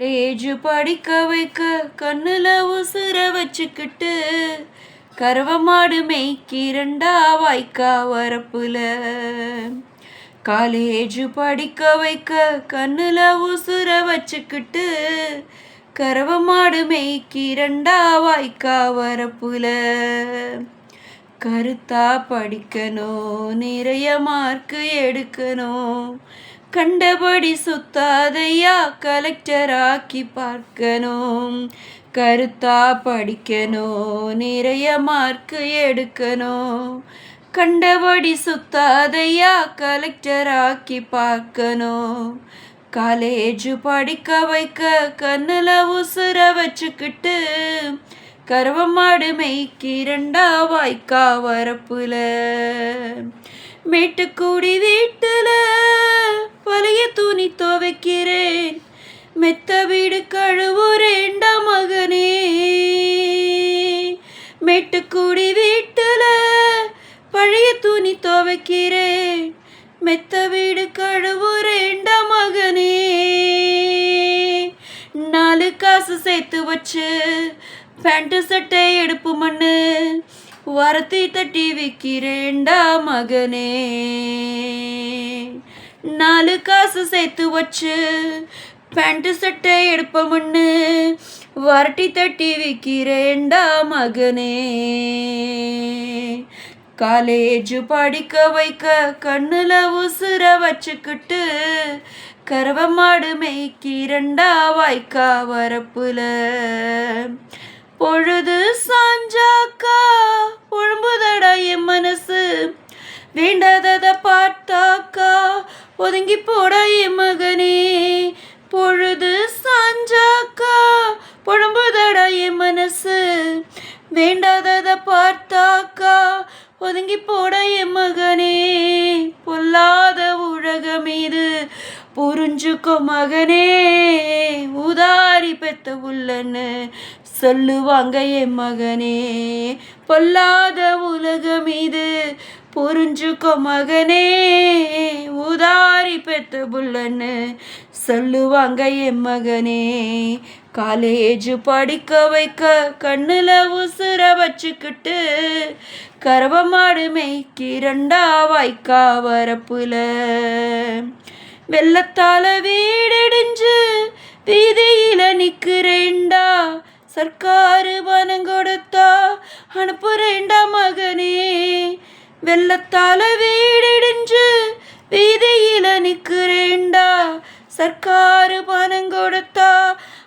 லேஜு படிக்க வைக்க கண்ணுல உசுர வச்சுக்கிட்டு கறவமாடு மேய்க்கி ரெண்டா வாய்க்கா வரப்புல. காலேஜு படிக்க வைக்க கண்ணுல உசுர வச்சுக்கிட்டு கறவமாடு மேய்க்கி ரெண்டா வாய்க்கா வரப்புல. கருத்தா படிக்கணும் நிறைய மார்க்கு எடுக்கணும். கண்டபடி சுத்தாதையா கலெக்டர் ஆக்கி பார்க்கணும். கருத்தா படிக்கணும் நிறைய மார்க்கு எடுக்கணும். கண்டபடி சுத்தாதையா கலெக்டர் ஆக்கி பார்க்கணும். காலேஜ் படிக்க வைக்க கண்ணில் உசுர வச்சுக்கிட்டு கருவமாடு மேய்க்கி ரெண்டா வாய்க்கா வரப்புல மேட்டுக்குடி மேட்டுக்கூடி வீட்டில் பழைய துணி துவைக்கிறேன். மெத்த வீடு கழுவுறேண்ட மகனே. நாலு காசு சேர்த்து வச்சு பேண்ட்டு சட்டை எடுப்பு மண்ணு வரத்தி தட்டி விற்கிறேண்டா மகனே. நாலு காசு சேர்த்து வச்சு பேண்ட்டு சட்டை எடுப்ப மண்ணு வரட்டி தட்டி விற்கிறேண்டா மகனே காலேஜ் படிக்க வைக்க கண்ணுல உசுர வச்சுக்கிட்டு கறவமாடு மேய்க்கிறண்டா வாய்க்கா வரப்புல பொழுது சாஞ்சாக்கா பொழும்புதடா என் மனசு வேண்டாதத பார்த்தாக்கா ஒதுங்கி போட என் மகனே பொழுது சாஞ்சாக்கா பொழும்புதடா என் மனசு. வேண்டாதத பார்த்தாக்கா ஒதுங்கி போட என் மகனே. பொல்லாத உலகம் இது புரிஞ்சுக்கோ மகனே. உதாரி பெத்த உள்ளன்னு சொல்லுவாங்க என் மகனே. பொல்லாத உலகம் இது புரிஞ்சுக்கோ மகனே. உதாரி பெத்த புள்ளன்னு சொல்லுவாங்க என் மகனே. காலேஜ் படிக்க வைக்க கண்ணில் உசுர வச்சுக்கிட்டு கரவமாடு மேய்க்கி ரெண்டா வாய்க்கா வரப்புல. வெள்ளத்தால வீடிடிஞ்சு வீதியில நிக்கிறேண்டா. சர்க்காரு பணம் கொடுத்தா அனுப்புறேண்டா மகனே. வெள்ளத்தால வீடிடிஞ்சு வீதியில நிக்கிறேண்டா. சர்க்காரு பணம் கொடுத்தா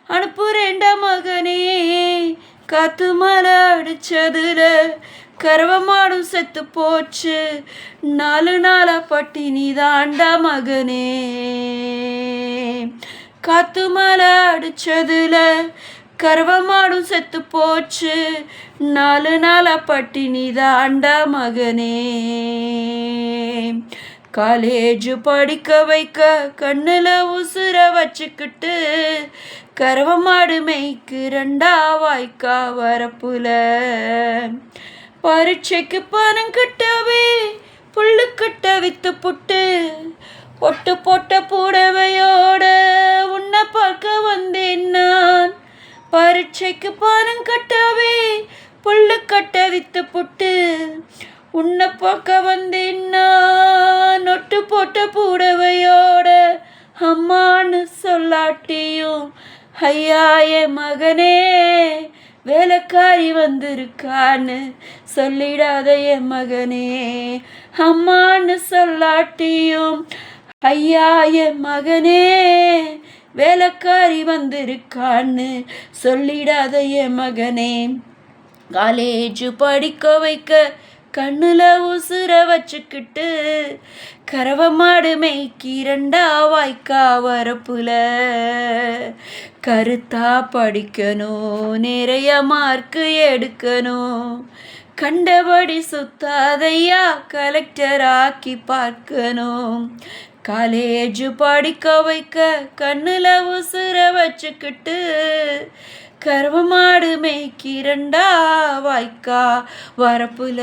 அனுப்புறேண்டா மகனே. காத்து மலை அடிச்சதுல கரவமாடும் செத்து போச்சு. நாலு நாளா பட்டினி தாண்டா மகனே. காத்து மலை அடிச்சதுல கரவமாடும் செத்து போச்சு. நாலு நாளா பட்டினி தாண்டா மகனே. காலேஜ் படிக்க வைக்க கண்ணில் உசுர வச்சுக்கிட்டு கரவமாடு மேய்க்கு ரெண்டா வாய்க்கா வரப்புல. பரீட்சைக்கு பணம் கட்டவே புல்லு கட்ட வித்து புட்டு பொட்டு போட்ட புடவையோட உன்னை பார்க்க வந்தேன் நான். பரீட்சைக்கு பணம் கட்டவே புல்லு கட்ட வித்து புட்டு உன்னை பார்க்க வந்தேன் நான். ஐயா என் மகனே வேலைக்காரி வந்திருக்கான்னு சொல்லிடாத என் மகனே. அம்மான்னு சொல்லாட்டியும் ஐயா என் மகனே வேலைக்காரி வந்திருக்கான்னு சொல்லிடாத என் மகனே. காலேஜ் படிக்க வைக்க கண்ணுல உசுர வச்சுக்கிட்டு கரவமாடு மாடு ரெண்டா வாய்க்கா வரப்புல. கருத்தா படிக்கணும் நிறைய மார்க்கு எடுக்கணும். கண்டபடி சுத்தாதையா கலெக்டர் ஆக்கி பார்க்கணும். காலேஜ் படிக்க வைக்க கண்ணில் உசுர வச்சுக்கிட்டு கருவமாடு மேய்க்கிறண்டா வாய்க்கா வரப்புல.